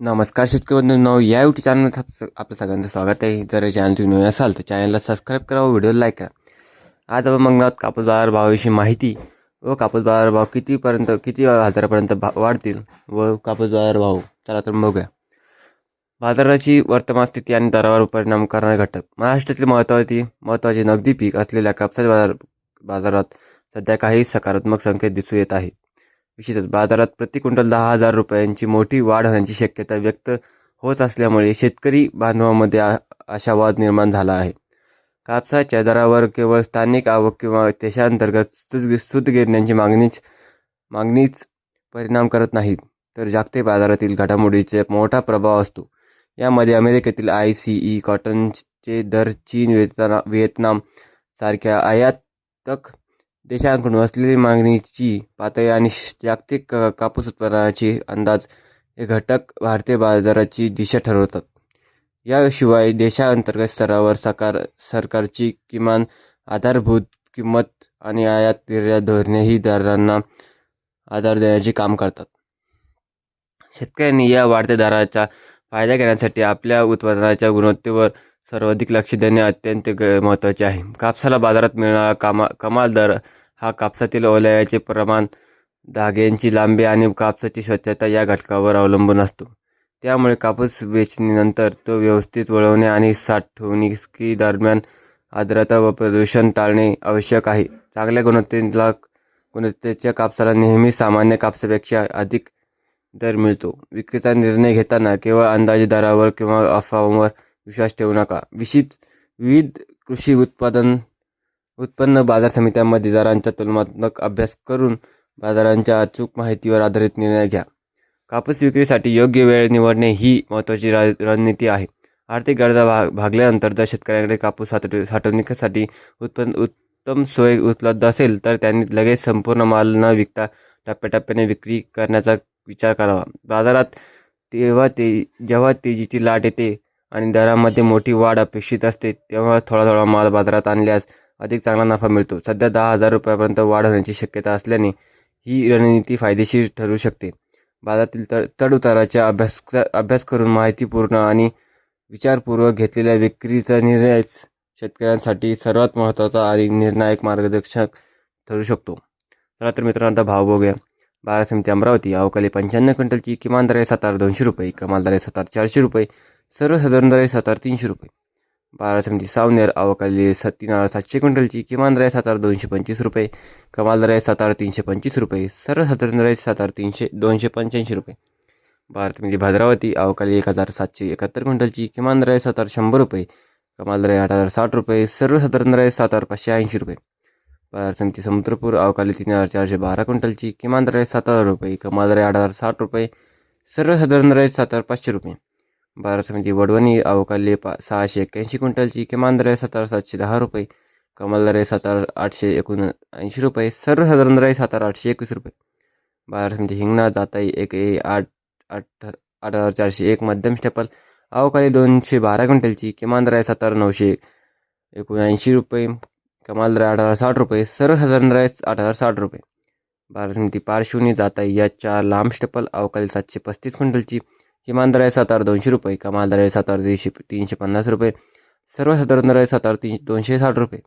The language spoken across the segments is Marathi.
नमस्कार शेतकरी बंधूंनो या युट्यूब चॅनल आपलं सगळ्यांचं स्वागत आहे. जर या चॅनल तुम्ही नवीन असाल तर चॅनलला सबस्क्राईब करा व व्हिडिओला लाईक करा. आज आपण मग कापूस बाजार भावाविषयी माहिती व कापूस बाजार भाव कितीपर्यंत किती हजारापर्यंत भा वाढतील व कापूस बाजार भाव चला तर बघूया. बाजाराची वर्तमान स्थिती आणि दरावर परिणाम करणारे घटक. महाराष्ट्रातील महत्त्वाची महत्त्वाचे नगदी पीक असलेल्या कापसाच्या बाजार बाजारात सध्या काही सकारात्मक संकेत दिसून येत आहेत विशेषतः बाजारात प्रति क्विंटल दहा हजार रुपयांची मोठी वाढ होण्याची शक्यता व्यक्त होत असल्यामुळे शेतकरी बांधवामध्ये आशावाद निर्माण झाला आहे. कापसाच्या दरावर केवळ स्थानिक आवक किंवा देशांतर्गत सूत सूतगिरण्यांची मागणीच मागणीच परिणाम करत नाहीत तर जागतिक बाजारातील घडामोडीचा मोठा प्रभाव असतो. यामध्ये अमेरिकेतील आय सी ई कॉटनचे दर चीन व्हिएतना व्हिएतनाम सारख्या आयातक देशांकडून असलेली मागणीची पातळी आणि जागतिक कापूस उत्पादनाचे अंदाज हे घटक भारतीय बाजाराची दिशा ठरवतात. याशिवाय देशांतर्गत स्तरावर सकार सरकारची किमान आधारभूत किंमत आणि आयात निर्यात धोरणेही दरांना आधार देण्याचे काम करतात. शेतकऱ्यांनी या वाढत्या दराचा फायदा घेण्यासाठी आपल्या उत्पादनाच्या गुणवत्तेवर सर्वाधिक लक्ष देणे अत्यंत ग महत्त्वाचे आहे. कापसाला बाजारात मिळणारा कामा कमाल दर हा कापसातील ओलाव्याचे प्रमाण धाग्यांची लांबी आणि कापसाची स्वच्छता या घटकावर अवलंबून असतो. त्यामुळे कापूस वेचणीनंतर तो व्यवस्थित वळवणे आणि साठवणुकी दरम्यान आर्द्रता व प्रदूषण टाळणे आवश्यक आहे. चांगल्या गुणवत्तेला गुणवत्तेच्या कापसाला नेहमी सामान्य कापसापेक्षा अधिक दर मिळतो. विक्रीचा निर्णय घेताना केवळ अंदाजे दरावर किंवा अफवांवर विश्वास ठेवू नका. विशिष्ट विविध कृषी उत्पादन उत्पन्न बाजार समित्यांमध्ये दरांचा तुलनात्मक अभ्यास करून बाजारांच्या अचूक माहितीवर आधारित निर्णय घ्या. कापूस विक्रीसाठी योग्य वेळ निवडणे ही महत्त्वाची रा रणनीती आहे. आर्थिक गरजा भाग भागल्यानंतर जर शेतकऱ्यांकडे कापूस साठव साठवणुकीसाठी उत्पन्न उत्तम सोय उपलब्ध असेल तर त्यांनी लगेच संपूर्ण माल न विकता टप्प्याटप्प्याने विक्री करण्याचा विचार करावा. बाजारात तेव्हा ते जेव्हा तेजीची लाट येते आणि दरामध्ये मोठी वाढ अपेक्षित असते तेव्हा थोडा थोडा माल बाजारात आणल्यास अधिक चांगला नफा मिळतो. सध्या दहा हजार रुपयापर्यंत वाढ होण्याची शक्यता असल्याने ही रणनीती फायदेशीर ठरू शकते. बाजारातील तर चढउताराचा अभ्यास अभ्यास करून माहितीपूर्ण आणि विचारपूर्वक घेतलेल्या विक्रीचा निर्णयच शेतकऱ्यांसाठी सर्वात महत्त्वाचा आणि निर्णायक मार्गदर्शक ठरू शकतो. चला तर मित्रांनो आता भाव बघूया. बारा समिती अमरावती अवकाली पंच्याण्णव क्विंटलची किमान दर सातार दोनशे रुपये कमाल दर सातार चारशे रुपये सर्वसाधारण दर सातार तीनशे रुपये. बारा समिती सावनेर अवकाली स तीन हजार सातशे क्विंटलची किमान दर आहे सातारा दोनशे पंचवीस रुपये कमाल दर सातारा तीनशे पंचवीस रुपये सर्वसाधारण दर आहे सातारा तीनशे दोनशे पंच्याऐंशी रुपये. भारतमध्ये भद्रावती अवकाली एक हजार सातशे एकाहत्तर क्विंटलची किमान दर आहे सातारा शंभर रुपये कमाल दर आठ हजार साठ रुपये सर्वसाधारण दर आहे सातारा पाचशे ऐंशी रुपये. बाजार समिती समुद्रपूर अवकाली तीन हजार चारशे बारा क्विंटलची किमान दर सात हजार रुपये कमाल दर आठ हजार साठ रुपये सर्वसाधारण दर आहे सात हजार पाचशे रुपये. बाजार वडवणी अवकाली पा सहाशे एक्क्याऐंशी क्विंटलची किमान दर आहे सातशे दहा रुपये कमाल दर आहे आठशे एकोण ऐंशी रुपये सर्वसाधारण दर आहे सातारा आठशे एकवीस रुपये. बाजार समिती हिंगणा जाताई एक ए आठ आठ आठ हजार चारशे एक मध्यम स्टेपल अवकाली दोनशे बारा क्विंटलची किमान दर आहे सात नऊशे एकोणऐंशी रुपये कमाल दर आठ हजार साठ रुपये सर्वसाधारण दर आहे आठ हजार साठ रुपये. बारा समिती जाताई जाता या चार लांब स्टेपल अवकाली सातशे पस्तीस क्विंटलची किमान दर आहे सात हज़ार दोनशे रुपये कमाल दर आहे सात हज़ार तीनशे तीनशे पन्नास रुपये सर्वसाधारण दर आहे सात हज़ार तीनशे, दोनशे साठ रुपये।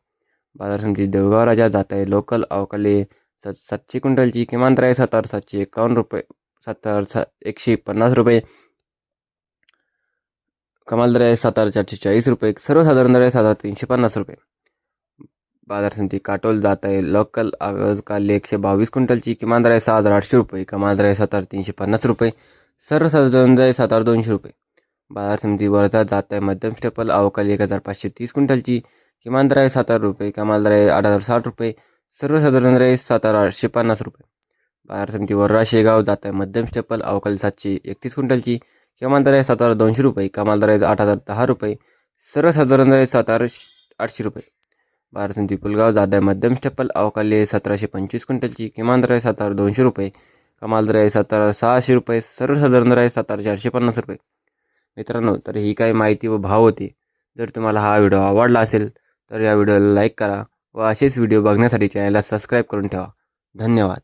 बाज़ार समिती देऊळगाव राजा जात आहे लोकल अवकाली सात सातशे क्विंटलची किमान दर आहे सात हज़ार सातशे एकावन्न रुपये सात हज़ार सा, एकशे पन्नास रुपये। कमाल दर आहे सात हज़ार चारशे चाळीस रुपये सर्वसाधारण दर आहे सात हज़ार तीनशे पन्नास रुपये। बाज़ार समिती काटोल जात आहे लोकल काल एकशे बावीस क्विंटलची किमान दर आहे सहा हज़ार आठशे रुपये कमाल दर आहे सात हज़ार तीनशे पन्नास रुपये। सर्वसाधारण दर आहे सात हजार दोनशे रुपये. बाजार समिती वर्धा जात आहे. मध्यम स्टेपल अवकाली एक हजार पाचशे तीस क्विंटलची. किमान दर आहे सात हजार रुपये कमाल दर आहे आठ हजार साठ रुपये. सर्वसाधारण दर आहे सात हजार आठशे पन्नास रुपये. बाजार समिती वर्रा शेगाव जात आहे. मध्यम स्टेपल अवकाली सातशे एकतीस क्विंटलची. किमान दर आहे सात हजार दोनशे रुपये कमाल दर आहे आठ हजार दहा रुपये. सर्वसाधारण दर आहे सात हजार आठशे रुपये. बाजार समिती पुलगाव जात आहे. मध्यम स्टेपल अवकाली सतराशे पंचवीस क्विंटलची. किमान दर आहे सात हजार दोनशे रुपये. कमाल दर आहे सातारा सहाशे रुपये सर्वसाधारण दर आहे सात चारशे पन्नास रुपये. मित्रांनो तर ही काही माहिती व भाव होती. जर तुम्हाला हा व्हिडिओ आवडला असेल तर या व्हिडिओला लाईक करा व असेच व्हिडिओ बघण्यासाठी चॅनलला सबस्क्राईब करून ठेवा. धन्यवाद.